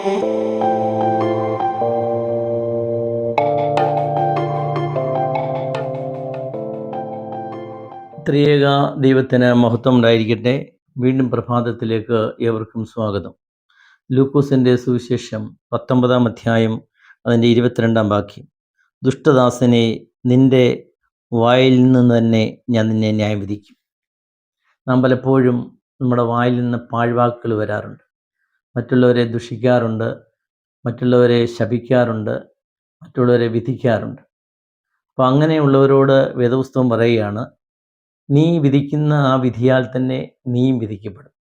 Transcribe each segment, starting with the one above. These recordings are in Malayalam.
ത്രിയേക ദൈവത്തിന് മഹത്വം ഉണ്ടായിരിക്കട്ടെ. വീണ്ടും പ്രഭാതത്തിലേക്ക് ഏവർക്കും സ്വാഗതം. ലൂക്കോസിന്റെ സുവിശേഷം പത്തൊമ്പതാം അധ്യായം അതിന്റെ ഇരുപത്തിരണ്ടാം വാക്യം. ദുഷ്ടദാസനെ നിന്റെ വായിൽ നിന്ന് തന്നെ ഞാൻ നിന്നെ ന്യായം വിധിക്കും നാം പലപ്പോഴും നമ്മുടെ വായിൽ നിന്ന് പാഴ്വാക്കുകൾ വരാറുണ്ട്. മറ്റുള്ളവരെ ദുഷിക്കാറുണ്ട് മറ്റുള്ളവരെ ശപിക്കാറുണ്ട് മറ്റുള്ളവരെ വിധിക്കാറുണ്ട്. അപ്പോൾ അങ്ങനെയുള്ളവരോട് വേദപുസ്തകം പറയുകയാണ് നീ വിധിക്കുന്ന ആ വിധിയാൽ തന്നെ നീയും വിധിക്കപ്പെടും.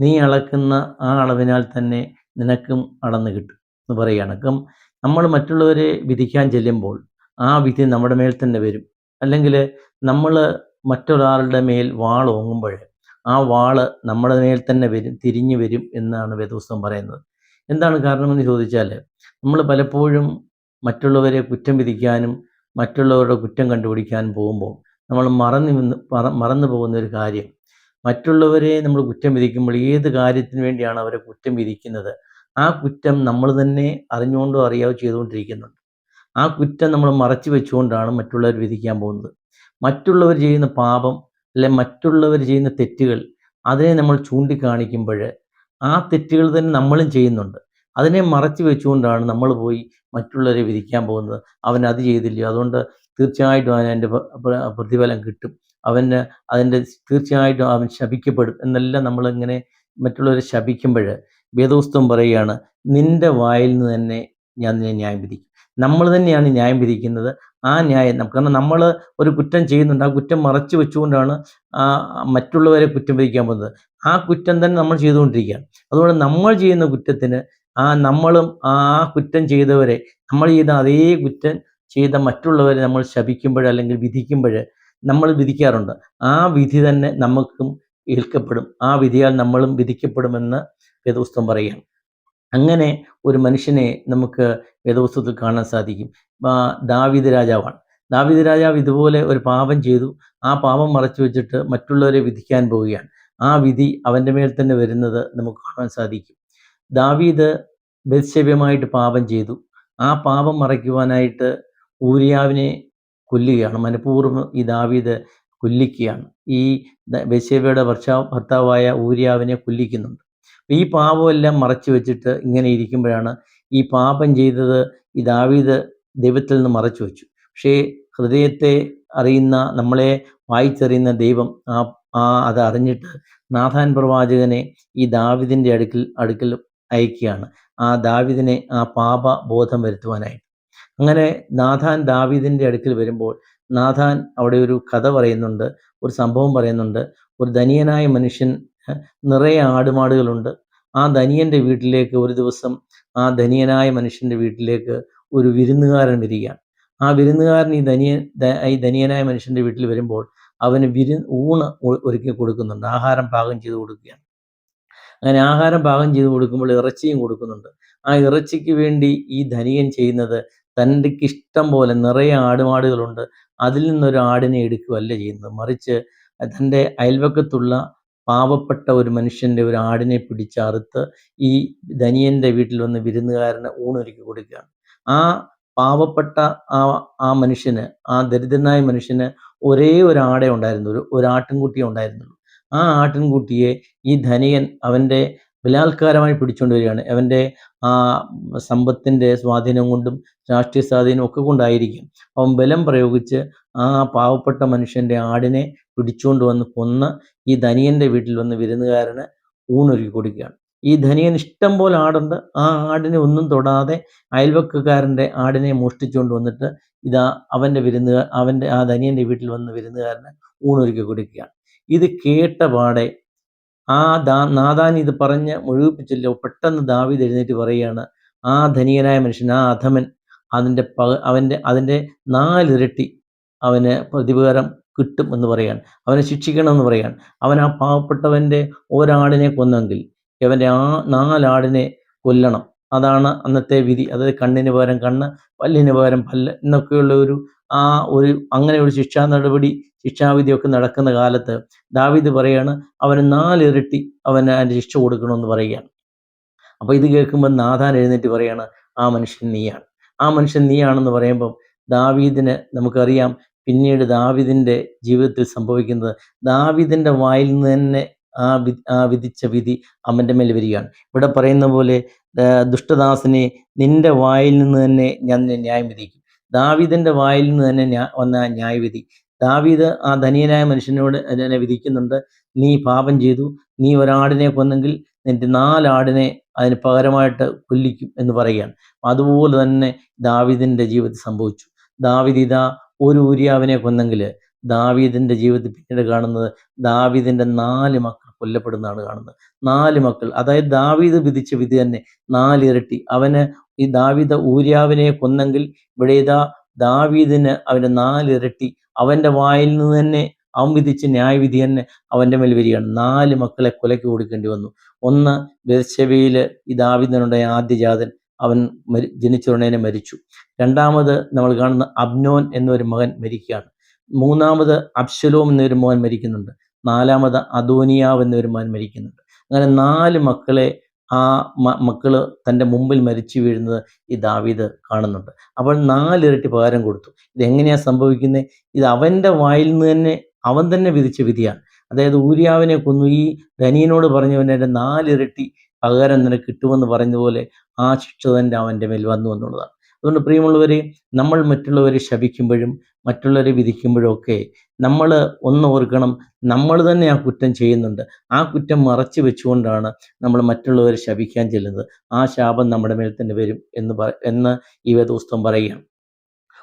നീ അളക്കുന്ന ആ അളവിനാൽ തന്നെ നിനക്കും അളന്ന് കിട്ടും എന്ന് പറയുകയാണ്. അപ്പം നമ്മൾ മറ്റുള്ളവരെ വിധിക്കാൻ ചെല്ലുമ്പോൾ ആ വിധി നമ്മുടെ മേൽ തന്നെ വരും. അല്ലെങ്കിൽ നമ്മൾ മറ്റൊരാളുടെ മേൽ വാൾ ഓങ്ങുമ്പോൾ ആ വാൾ നമ്മുടെ മേൽ തന്നെ വരും തിരിഞ്ഞു വരും എന്നാണ് വേദപുസ്തകം പറയുന്നത്. എന്താണ് കാരണമെന്ന് ചോദിച്ചാൽ നമ്മൾ പലപ്പോഴും മറ്റുള്ളവരെ കുറ്റം വിധിക്കാനും മറ്റുള്ളവരുടെ കുറ്റം കണ്ടുപിടിക്കാനും പോകുമ്പോൾ നമ്മൾ മറന്നു മറന്നു പോകുന്ന ഒരു കാര്യം മറ്റുള്ളവരെ നമ്മൾ കുറ്റം വിധിക്കുമ്പോൾ ഏത് കാര്യത്തിന് വേണ്ടിയാണ് അവരെ കുറ്റം വിധിക്കുന്നത്? ആ കുറ്റം നമ്മൾ തന്നെ അറിഞ്ഞുകൊണ്ടോ അറിയാവോ ചെയ്തുകൊണ്ടിരിക്കുന്നുണ്ട്. ആ കുറ്റം നമ്മൾ മറച്ചു വെച്ചുകൊണ്ടാണ് മറ്റുള്ളവർ വിധിക്കാൻ പോകുന്നത്. മറ്റുള്ളവർ ചെയ്യുന്ന പാപം അല്ലെ മറ്റുള്ളവർ ചെയ്യുന്ന തെറ്റുകൾ അതിനെ നമ്മൾ ചൂണ്ടിക്കാണിക്കുമ്പോൾ ആ തെറ്റുകൾ തന്നെ നമ്മളും ചെയ്യുന്നുണ്ട്. അതിനെ മറച്ചു വെച്ചുകൊണ്ടാണ് നമ്മൾ പോയി മറ്റുള്ളവരെ വിധിക്കാൻ പോകുന്നത്. അവൻ അത് ചെയ്തില്ലയോ അതുകൊണ്ട് തീർച്ചയായിട്ടും അവന് അതിന്റെ പ്രതിഫലം കിട്ടും. അവന് അതിന്റെ തീർച്ചയായിട്ടും അവൻ ശപിക്കപ്പെടും എന്നെല്ലാം നമ്മളിങ്ങനെ മറ്റുള്ളവരെ ശപിക്കുമ്പോൾ വേദോസ്തവം പറയുകയാണ് നിന്റെ വായിൽ നിന്ന് തന്നെ ഞാൻ നിന്നെ ന്യായം വിധിക്കും. നമ്മൾ തന്നെയാണ് ന്യായം വിധിക്കുന്നത്. ആ ന്യായം നമുക്ക്. കാരണം നമ്മൾ ഒരു കുറ്റം ചെയ്യുന്നുണ്ട്. ആ കുറ്റം മറച്ചു വെച്ചുകൊണ്ടാണ് മറ്റുള്ളവരെ കുറ്റം വിധിക്കാൻ പോകുന്നത്. ആ കുറ്റം തന്നെ നമ്മൾ ചെയ്തുകൊണ്ടിരിക്കുകയാണ്. അതുകൊണ്ട് നമ്മൾ ചെയ്യുന്ന കുറ്റത്തിന് ആ നമ്മളും ആ കുറ്റം ചെയ്തവരെ നമ്മൾ ചെയ്ത അതേ കുറ്റം ചെയ്ത മറ്റുള്ളവരെ നമ്മൾ ശപിക്കുമ്പോൾ അല്ലെങ്കിൽ വിധിക്കുമ്പോൾ നമ്മൾ വിധിക്കാറുണ്ട്. ആ വിധി തന്നെ നമുക്കും ഏൽക്കപ്പെടും. ആ വിധിയാൽ നമ്മളും വിധിക്കപ്പെടുമെന്ന് വേദപുസ്തകം പറയുകയാണ്. അങ്ങനെ ഒരു മനുഷ്യനെ നമുക്ക് വേദപുസ്തകത്തിൽ കാണാൻ സാധിക്കും. ദാവിദ് രാജാവാണ്. ദാവിദ് രാജാവ് ഇതുപോലെ ഒരു പാപം ചെയ്തു. ആ പാപം മറച്ചു വെച്ചിട്ട് മറ്റുള്ളവരെ വിധിക്കാൻ പോവുകയാണ്. ആ വിധി അവന്റെ മേൽ തന്നെ വരുന്നത് നമുക്ക് കാണാൻ സാധിക്കും. ദാവീദ് ബത്സവ്യമായിട്ട് പാപം ചെയ്തു. ആ പാപം മറയ്ക്കുവാനായിട്ട് ഊരിയാവിനെ കൊല്ലുകയാണ്. മനഃപൂർവം ഈ ദാവീദ് കൊല്ലിക്കുകയാണ്. ഈ ബത്സവ്യയുടെ ഭർത്താവായ ഊരിയാവിനെ കൊല്ലിക്കുന്നുണ്ട്. ഈ പാപമെല്ലാം മറച്ചു വെച്ചിട്ട് ഇങ്ങനെ ഇരിക്കുമ്പോഴാണ് ഈ പാപം ചെയ്തത് ഈ ദാവീദ് ദൈവത്തിൽ നിന്ന് മറച്ചു വെച്ചു. പക്ഷേ ഹൃദയത്തെ അറിയുന്ന നമ്മളെ വായിച്ചറിയുന്ന ദൈവം ആ ആ അത് അറിഞ്ഞിട്ട് നാഥാൻ പ്രവാചകനെ ഈ ദാവിദിന്റെ അടുക്കൽ അടുക്കൽ അയക്കുകയാണ്. ആ ദാവിദിനെ ആ പാപ ബോധം വരുത്തുവാനായിട്ട്. അങ്ങനെ നാഥാൻ ദാവീദിന്റെ അടുക്കൽ വരുമ്പോൾ നാഥാൻ അവിടെ ഒരു കഥ പറയുന്നുണ്ട് ഒരു സംഭവം പറയുന്നുണ്ട്. ഒരു ധനിയനായ മനുഷ്യൻ നിറയെ ആടുമാടുകളുണ്ട്. ആ ധനിയന്റെ വീട്ടിലേക്ക് ഒരു ദിവസം ആ ധനിയനായ മനുഷ്യന്റെ വീട്ടിലേക്ക് ഒരു വിരുന്നുകാരൻ വരികയാണ്. ആ വിരുന്നുകാരൻ ഈ ധനിയൻ ഈ ധനിയനായ മനുഷ്യന്റെ വീട്ടിൽ വരുമ്പോൾ അവന് വിരു ഊണ് ഒരുക്കി കൊടുക്കുന്നുണ്ട്. ആഹാരം പാകം ചെയ്ത് കൊടുക്കുകയാണ്. അങ്ങനെ ആഹാരം പാകം ചെയ്ത് കൊടുക്കുമ്പോൾ ഇറച്ചിയും കൊടുക്കുന്നുണ്ട്. ആ ഇറച്ചിക്ക് വേണ്ടി ഈ ധനിയൻ ചെയ്യുന്നത് തന്റെ ഇഷ്ടം പോലെ നിറയെ ആടുമാടുകളുണ്ട്. അതിൽ നിന്നൊരു ആടിനെ എടുക്കുകയല്ല ചെയ്യുന്നത്. മറിച്ച് തന്റെ അയൽവക്കത്തുള്ള പാവപ്പെട്ട ഒരു മനുഷ്യന്റെ ഒരു ആടിനെ പിടിച്ചറുത്ത് ഈ ധനിയന്റെ വീട്ടിൽ വന്ന് വിരുന്നുകാരന് ഊണൊരുക്കി കൊടുക്കുകയാണ്. ആ പാവപ്പെട്ട ആ ആ മനുഷ്യന് ആ ദരിദ്രനായ മനുഷ്യന് ഒരേ ഒരു ആടെ ഉണ്ടായിരുന്നു ഒരു ഒരു ആട്ടിൻകുട്ടിയെ ഉണ്ടായിരുന്നുള്ളൂ. ആ ആട്ടിൻകുട്ടിയെ ഈ ധനികൻ അവന്റെ ബലാത്കാരമായി പിടിച്ചുകൊണ്ട് വരികയാണ്. അവന്റെ ആ സമ്പത്തിന്റെ സ്വാധീനം കൊണ്ടും രാഷ്ട്രീയ സ്വാധീനം ഒക്കെ കൊണ്ടായിരിക്കും. അവൻ ബലം പ്രയോഗിച്ച് ആ പാവപ്പെട്ട മനുഷ്യന്റെ ആടിനെ പിടിച്ചുകൊണ്ട് വന്ന് കൊന്ന് ഈ ധനിയന്റെ വീട്ടിൽ വന്ന് വിരുന്നുകാരന് ഊണൊരുക്കി കൊടുക്കുകയാണ്. ഈ ധനിയൻ ഇഷ്ടം പോലെ ആടുണ്ട്. ആ ആടിനെ ഒന്നും തൊടാതെ അയൽവക്കക്കാരന്റെ ആടിനെ മോഷ്ടിച്ചുകൊണ്ട് വന്നിട്ട് ഇതാ അവന്റെ വിരുന്നുകാർ അവന്റെ ആ ധനിയന്റെ വീട്ടിൽ വന്ന് വിരുന്നുകാരന് ഊണൊരുക്കി കൊടുക്കുകയാണ്. ഇത് കേട്ട പാടെ ആ ദാ നാദാൻ ഇത് പറഞ്ഞ് മുഴുവിപ്പിച്ചല്ലോ പെട്ടെന്ന് ദാവീദ് എഴുന്നേറ്റ് പറയുകയാണ് ആ ധനികനായ മനുഷ്യൻ ആ അധമൻ അതിന്റെ പക അവന്റെ അതിന്റെ നാലിരട്ടി അവന് പ്രതിപകരം കിട്ടും എന്ന് പറയാൻ അവനെ ശിക്ഷിക്കണം എന്ന് പറയാൻ അവൻ ആ പാവപ്പെട്ടവന്റെ ഒരാടിനെ കൊന്നെങ്കിൽ അവന്റെ ആ നാലാടിനെ കൊല്ലണം. അതാണ് അന്നത്തെ വിധി. അതായത് കണ്ണിന് പകരം കണ്ണ് പല്ലിന് പകരം പല്ല് എന്നൊക്കെയുള്ള ഒരു ആ ഒരു അങ്ങനെ ഒരു ശിക്ഷാ നടപടി ശിക്ഷാവിധിയൊക്കെ നടക്കുന്ന കാലത്ത് ദാവിദ് പറയാണ് അവന് നാലിരട്ടി അവന് അതിന്റെ ശിക്ഷ കൊടുക്കണമെന്ന് പറയുകയാണ്. അപ്പോൾ ഇത് കേൾക്കുമ്പോൾ നാഥാൻ എഴുന്നേറ്റ് പറയാണ് ആ മനുഷ്യൻ നീയാണ്. ആ മനുഷ്യൻ നീയാണെന്ന് പറയുമ്പം ദാവീദിന് നമുക്കറിയാം പിന്നീട് ദാവിദിന്റെ ജീവിതത്തിൽ സംഭവിക്കുന്നത് ദാവിദിന്റെ വായിൽ നിന്ന് തന്നെ ആ വി ആ വിധിച്ച വിധി അവന്റെ മേൽ വരികയാണ്. ഇവിടെ പറയുന്ന പോലെ ദുഷ്ടദാസിനെ നിന്റെ വായിൽ നിന്ന് തന്നെ ഞാൻ ന്യായം വിധിക്കും. ദാവിദിന്റെ വായിൽ നിന്ന് തന്നെ വന്ന ന്യായവിധി ദാവീദ് ആ ധനിയനായ മനുഷ്യനോട് എന്നെ വിധിക്കുന്നുണ്ട്. നീ പാപം ചെയ്തു. നീ ഒരാടിനെ കൊന്നെങ്കിൽ നിന്റെ നാലാടിനെ അതിന് പകരമായിട്ട് കൊല്ലിക്കും എന്ന് പറയുകയാണ്. അതുപോലെ തന്നെ ദാവിദിന്റെ ജീവിതത്തിൽ സംഭവിച്ചു. ദാവീദ് ഇതാ ഒരു ഊര്യാവിനെ കൊന്നെങ്കിൽ ദാവീദിന്റെ ജീവിതത്തിൽ പിന്നീട് കാണുന്നത് ദാവീദിന്റെ നാല് മക്കൾ കൊല്ലപ്പെടുന്നതാണ് കാണുന്നത്. നാല് മക്കൾ അതായത് ദാവീദ് വിധിച്ച വിധി തന്നെ നാലിരട്ടി അവന് ഈ ദാവീദ ഊര്യാവിനെ കൊന്നെങ്കിൽ ഇവിടെ ഇതാ ദാവീദിന് അവന്റെ നാലിരട്ടി അവന്റെ വായിൽ നിന്ന് തന്നെ അവൻ വിധിച്ച ന്യായവിധി തന്നെ അവന്റെ മേൽ വരികയാണ്. നാല് മക്കളെ കൊലയ്ക്ക് കൊടുക്കേണ്ടി വന്നു. ഒന്ന് ബെർശബയിൽ ഈ ദാവീദിനുണ്ടായ ആദ്യജാതൻ അവൻ മരി ജനിച്ചുടനെ മരിച്ചു. രണ്ടാമത് നമ്മൾ കാണുന്ന അബ്നോൻ എന്നൊരു മകൻ മരിക്കുകയാണ്. മൂന്നാമത് അബ്ശലോം എന്നൊരു മകൻ മരിക്കുന്നുണ്ട്. നാലാമത് അദോനിയാവ് എന്നൊരു മകൻ മരിക്കുന്നുണ്ട്. അങ്ങനെ നാല് മക്കളെ ആ മക്കൾ തന്റെ മുമ്പിൽ മരിച്ചു വീഴുന്നത് ഈ ദാവീദ് കാണുന്നുണ്ട്. അപ്പോൾ നാലിരട്ടി പകരം കൊടുത്തു. ഇതെങ്ങനെയാണ് സംഭവിക്കുന്നത് ഇത് അവന്റെ വായിൽ നിന്ന് തന്നെ അവൻ തന്നെ വിധിച്ച വിധിയാണ്. അതായത് ഊര്യാവിനെ കൊന്നു. ഈ ധനിയനോട് പറഞ്ഞവന്റെ നാലിരട്ടി പകരം നിനക്ക് കിട്ടുമെന്ന് പറഞ്ഞതുപോലെ ആ ശിക്ഷ തന്നെ അവന്റെ മേൽ വന്നു എന്നുള്ളതാണ്. അതുകൊണ്ട് പ്രിയമുള്ളവരെ നമ്മൾ മറ്റുള്ളവരെ ശപിക്കുമ്പോഴും മറ്റുള്ളവരെ വിധിക്കുമ്പോഴും ഒക്കെ നമ്മൾ ഒന്ന് ഓർക്കണം നമ്മൾ തന്നെ ആ കുറ്റം ചെയ്യുന്നുണ്ട്. ആ കുറ്റം മറച്ചു വെച്ചുകൊണ്ടാണ് നമ്മൾ മറ്റുള്ളവരെ ശപിക്കാൻ ചെല്ലുന്നത്. ആ ശാപം നമ്മുടെ മേൽ തന്നെ വരും എന്ന് പറ എന്ന് ഈ വേദോസ്തം പറയുകയാണ്.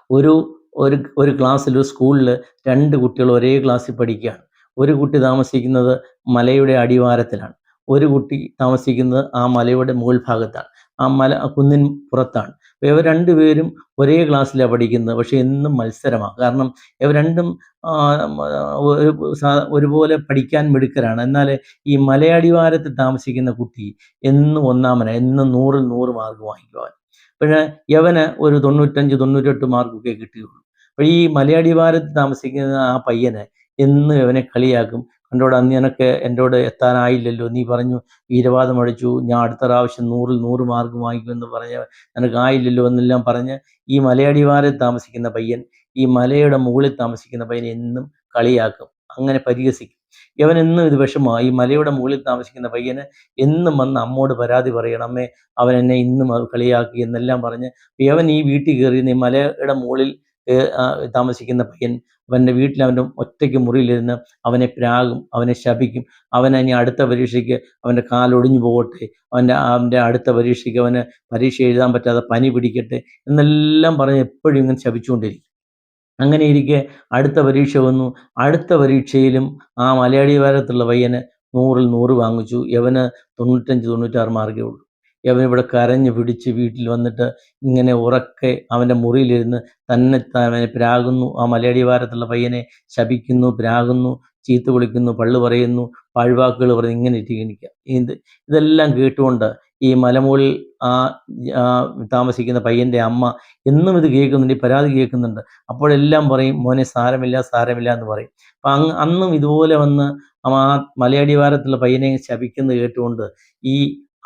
ഒരു ഒരു ഒരു ക്ലാസ്സിൽ ഒരു സ്കൂളിൽ രണ്ട് കുട്ടികൾ ഒരേ ക്ലാസ്സിൽ പഠിക്കുകയാണ്. ഒരു കുട്ടി താമസിക്കുന്നത് മലയുടെ അടിവാരത്തിലാണ്. ഒരു കുട്ടി താമസിക്കുന്നത് ആ മലയുടെ മുകൾ ഭാഗത്താണ്. ആ മല കുന്നിൻ പുറത്താണ്. ഇവർ രണ്ടുപേരും ഒരേ ക്ലാസ്സിലാണ് പഠിക്കുന്നത്. പക്ഷേ എന്നും മത്സരമാണ്. കാരണം ഇവർ രണ്ടും ഒരുപോലെ പഠിക്കാൻ മിടുക്കരാണ്. എന്നാൽ ഈ മലയടിവാരത്തിൽ താമസിക്കുന്ന കുട്ടി എന്നും ഒന്നാമന. എന്നും നൂറിൽ നൂറ് മാർക്ക് വാങ്ങിക്കുവാൻ. പിന്നെ യവന് ഒരു തൊണ്ണൂറ്റഞ്ച് തൊണ്ണൂറ്റെട്ട് മാർക്കൊക്കെ കിട്ടുകയുള്ളൂ അപ്പോൾ ഈ മലയടിവാരത്തിൽ താമസിക്കുന്ന ആ പയ്യന് എന്നും ഇവനെ കളിയാക്കും. കണ്ടോടാ എനക്ക് നിനക്ക് എന്നോട് എത്താനായില്ലല്ലോ. നീ പറഞ്ഞു വീരവാദം അടിച്ചു. ഞാൻ അടുത്ത പ്രാവശ്യം നൂറിൽ നൂറ് മാർക്ക് വാങ്ങിക്കുമെന്ന് പറഞ്ഞ എനക്കായില്ലല്ലോ എന്നെല്ലാം പറഞ്ഞ് ഈ മലയടിവാരെ താമസിക്കുന്ന പയ്യൻ ഈ മലയുടെ മുകളിൽ താമസിക്കുന്ന പയ്യൻ എന്നും കളിയാക്കും. അങ്ങനെ പരിഹസിക്കും. ഇവൻ എന്നും ഇത് വിഷമമാണ് ഈ മലയുടെ മുകളിൽ താമസിക്കുന്ന പയ്യന് എന്നും വന്ന് അമ്മോട് പരാതി പറയണം അമ്മേ അവൻ എന്നെ ഇന്നും കളിയാക്കി എന്നെല്ലാം പറഞ്ഞ് ഇവൻ ഈ വീട്ടിൽ കയറി ഈ മലയുടെ മുകളിൽ താമസിക്കുന്ന പയ്യൻ അവന്റെ വീട്ടിൽ അവന്റെ ഒറ്റയ്ക്ക് മുറിയിലിരുന്ന് അവനെ പ്രാകും അവനെ ശപിക്കും. അവൻ ഇനി അടുത്ത പരീക്ഷയ്ക്ക് അവന്റെ കാലൊടിഞ്ഞു പോകട്ടെ. അവന്റെ അവന്റെ അടുത്ത പരീക്ഷയ്ക്ക് അവന് പരീക്ഷ എഴുതാൻ പറ്റാതെ പനി പിടിക്കട്ടെ എന്നെല്ലാം പറഞ്ഞ് എപ്പോഴും ഇങ്ങനെ ശപിച്ചുകൊണ്ടിരിക്കും. അങ്ങനെ ഇരിക്കെ അടുത്ത പരീക്ഷ വന്നു. അടുത്ത പരീക്ഷയിലും ആ മലയാളി വാരത്തുള്ള പയ്യന് നൂറിൽ നൂറ് വാങ്ങിച്ചു. യവന് തൊണ്ണൂറ്റഞ്ച് തൊണ്ണൂറ്റാറ് മാർക്കേ ഉള്ളൂ. യവൻ ഇവിടെ കരഞ്ഞു പിടിച്ച് വീട്ടിൽ വന്നിട്ട് ഇങ്ങനെ ഉറക്കെ അവന്റെ മുറിയിലിരുന്ന് തന്നെ അവനെ പ്രാകുന്നു. ആ മലയാളി വാരത്തുള്ള പയ്യനെ ശപിക്കുന്നു പ്രാകുന്നു ചീത്ത വിളിക്കുന്നു പള്ളു പറയുന്നു പാഴ്വാക്കുകൾ പറഞ്ഞ് ഇങ്ങനെ ഇരിക്കുക. ഇത് ഇതെല്ലാം കേട്ടുകൊണ്ട് ഈ മലമുകളിൽ ആ ആ താമസിക്കുന്ന പയ്യന്റെ അമ്മ എന്നും ഇത് കേൾക്കുന്നുണ്ട് ഈ പരാതി കേൾക്കുന്നുണ്ട്. അപ്പോഴെല്ലാം പറയും മോനെ സാരമില്ല സാരമില്ല എന്ന് പറയും. അപ്പം അങ് അന്നും ഇതുപോലെ വന്ന് ആ മലയാളി വാരത്തുള്ള പയ്യനെ ശപിക്കുന്നത് കേട്ടുകൊണ്ട് ഈ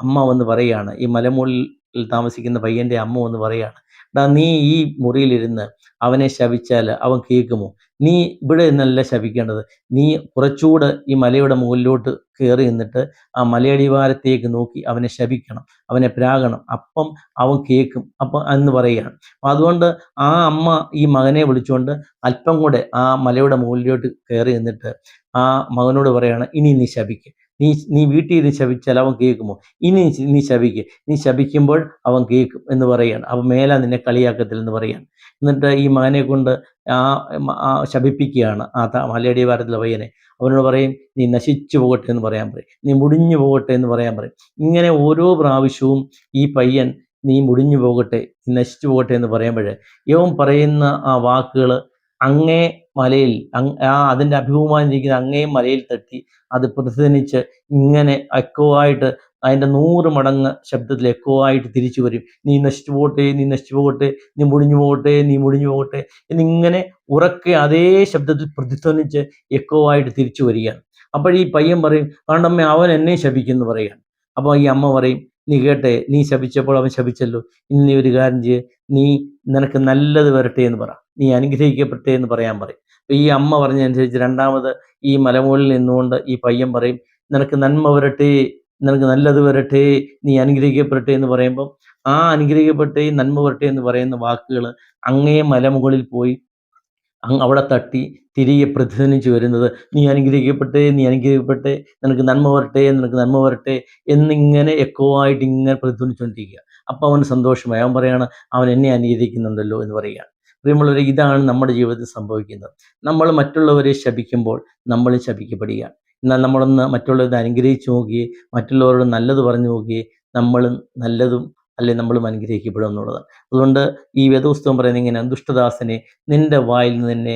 അമ്മ വന്ന് പറയുകയാണ് ഈ മലമുകളിൽ താമസിക്കുന്ന പയ്യന്റെ അമ്മ വന്ന് പറയുകയാണ് എടാ നീ ഈ മുറിയിലിരുന്ന് അവനെ ശവിച്ചാൽ അവൻ കേൾക്കുമോ? നീ ഇവിടെ നിന്നല്ല ശപിക്കേണ്ടത്. നീ കുറച്ചുകൂടെ ഈ മലയുടെ മുകളിലോട്ട് കയറി നിന്നിട്ട് ആ മലയടിവാരത്തേക്ക് നോക്കി അവനെ ശവിക്കണം അവനെ പ്രാകണം അപ്പം അവൻ കേൾക്കും അപ്പം എന്ന് പറയുകയാണ് അപ്പം അതുകൊണ്ട് ആ അമ്മ ഈ മകനെ വിളിച്ചുകൊണ്ട് അല്പം കൂടെ ആ മലയുടെ മുകളിലോട്ട് കയറി നിന്നിട്ട് ആ മകനോട് പറയാണ് ഇനി നീ ശപിക്ക്. നീ നീ വീട്ടിൽ ഇത് ശപിച്ചാൽ അവൻ കേൾക്കുമോ? ഇനി നീ- ശപിക്കുക നീ ശപിക്കുമ്പോൾ അവൻ കേൾക്കും എന്ന് പറയുകയാണ് അവൻ മേല നിന്നെ കളിയാക്കത്തില്ലെന്ന് പറയുകയാണ് എന്നിട്ട് ഈ മകനെ കൊണ്ട് ആ ശപിപ്പിക്കുകയാണ് ആ മലയടി വാരത്തിലെ പയ്യനെ. അവനോട് പറയും നീ നശിച്ചു പോകട്ടെ എന്ന് പറയാൻ പറയും. നീ മുടിഞ്ഞു പോകട്ടെ എന്ന് പറയാൻ പറയും. ഇങ്ങനെ ഓരോ പ്രാവശ്യവും ഈ പയ്യൻ നീ മുടിഞ്ഞു പോകട്ടെ നീ നശിച്ചു പോകട്ടെ എന്ന് പറയുമ്പോൾ യവൻ പറയുന്ന ആ വാക്കുകൾ അങ്ങേ മലയിൽ ആ അതിന്റെ അഭിമുഖമായിരിക്കുന്ന അങ്ങേ മലയിൽ തട്ടി അത് പ്രതിധ്വനിച്ച് ഇങ്ങനെ എക്കോ ആയിട്ട് അതിന്റെ നൂറ് മടങ്ങ് ശബ്ദത്തിൽ എക്കോ ആയിട്ട് തിരിച്ചു വരും. നീ നശിച്ചു പോകട്ടെ നീ നശിച്ചു പോകട്ടെ നീ മുടിഞ്ഞു പോകട്ടെ നീ മുടിഞ്ഞു പോകട്ടെ എന്നിങ്ങനെ ഉറക്കെ അതേ ശബ്ദത്തിൽ പ്രതിധ്വനിച്ച് എക്കോ ആയിട്ട് തിരിച്ചു വരികയാണ്. അപ്പോൾ ഈ പയ്യൻ പറയും കണ്ടമ്മ അവൻ എന്നെ ശപിക്കുന്നു പറയുകയാണ്. അപ്പോൾ ഈ അമ്മ പറയും നീ കേട്ടെ നീ ശപിച്ചപ്പോൾ അവൻ ശപിച്ചല്ലോ. ഇനി നീ ഒരു കാര്യം ചെയ്യ്. നീ നിനക്ക് നല്ലത് വരട്ടെ എന്ന് പറ. നീ അനുഗ്രഹിക്കപ്പെട്ടെ എന്ന് പറയാൻ പറയും. അപ്പൊ ഈ അമ്മ പറഞ്ഞതനുസരിച്ച് രണ്ടാമത് ഈ മലമുകളിൽ നിന്നുകൊണ്ട് ഈ പയ്യൻ പറയും നിനക്ക് നന്മ വരട്ടെ നിനക്ക് നല്ലത് വരട്ടെ നീ അനുഗ്രഹിക്കപ്പെടട്ടെ എന്ന് പറയുമ്പോൾ ആ അനുഗ്രഹിക്കപ്പെട്ടേ നന്മ വരട്ടെ എന്ന് പറയുന്ന വാക്കുകൾ അങ്ങേ മലമുകളിൽ പോയി അവിടെ തട്ടി തിരികെ പ്രതിധ്വനിച്ച് വരുന്നത് നീ അനുഗ്രഹിക്കപ്പെട്ടെ നീ അനുഗ്രഹിക്കപ്പെട്ടെ നിനക്ക് നന്മ വരട്ടെ നിനക്ക് നന്മ വരട്ടെ എന്നിങ്ങനെ എക്കോ ആയിട്ട് ഇങ്ങനെ പ്രതിധ്വനിച്ചുകൊണ്ടിരിക്കുക അപ്പോൾ അവന് സന്തോഷമായി. അവൻ പറയാണ് അവൻ എന്നെ അനുഗ്രഹിക്കുന്നുണ്ടല്ലോ എന്ന് പറയുകയാണ്. പ്രിയമുള്ളവരെ ഇതാണ് നമ്മുടെ ജീവിതത്തിൽ സംഭവിക്കുന്നത്. നമ്മൾ മറ്റുള്ളവരെ ശപിക്കുമ്പോൾ നമ്മൾ ശപിക്കപ്പെടുകയാണ്. എന്നാൽ നമ്മളൊന്ന് മറ്റുള്ളവരെ അനുഗ്രഹിച്ച് നോക്കുകയും മറ്റുള്ളവരോട് നല്ലത് പറഞ്ഞു നോക്കുകയും നമ്മൾ നല്ലതും അല്ലെ നമ്മളും അനുഗ്രഹിക്കപ്പെടും എന്നുള്ളത് അതുകൊണ്ട് ഈ വേദപുസ്തകം പറയുന്നത് ഇങ്ങനെ ദുഷ്ടദാസനെ നിന്റെ വായിൽ നിന്ന് തന്നെ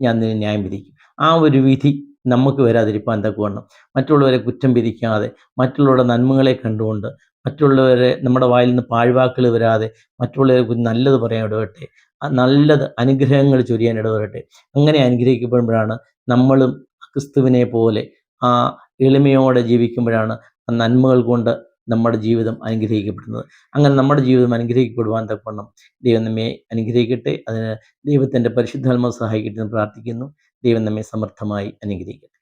ഞാൻ നിന്നെ ന്യായം വിധിക്കും. ആ ഒരു വിധി നമുക്ക് വരാതിരിക്കാൻ തക്കവണ്ണം മറ്റുള്ളവരെ കുറ്റം വിധിക്കാതെ മറ്റുള്ളവരുടെ നന്മകളെ കണ്ടുകൊണ്ട് മറ്റുള്ളവരെ നമ്മുടെ വായിൽ നിന്ന് പാഴ്വാക്കുകൾ വരാതെ മറ്റുള്ളവരെ നല്ലത് പറയാൻ ഇടപെട്ടെ നല്ലത് അനുഗ്രഹങ്ങൾ ചൊരിയാൻ ഇടവരട്ടെ. അങ്ങനെ അനുഗ്രഹിക്കപ്പെടുമ്പോഴാണ് നമ്മളും ക്രിസ്തുവിനെ പോലെ ആ എളിമയോടെ ജീവിക്കുമ്പോഴാണ് നന്മകൾ കൊണ്ട് നമ്മുടെ ജീവിതം അനുഗ്രഹിക്കപ്പെടുന്നത്. അങ്ങനെ നമ്മുടെ ജീവിതം അനുഗ്രഹിക്കപ്പെടുവാൻ തക്കവണ്ണം ദൈവം നമ്മെ അനുഗ്രഹിക്കട്ടെ. അതിന് ദൈവത്തിന്റെ പരിശുദ്ധാത്മാവ് സഹായിക്കട്ടെ എന്ന് പ്രാർത്ഥിക്കുന്നു. ദൈവം നമ്മെ സമർത്ഥമായി അനുഗ്രഹിക്കട്ടെ.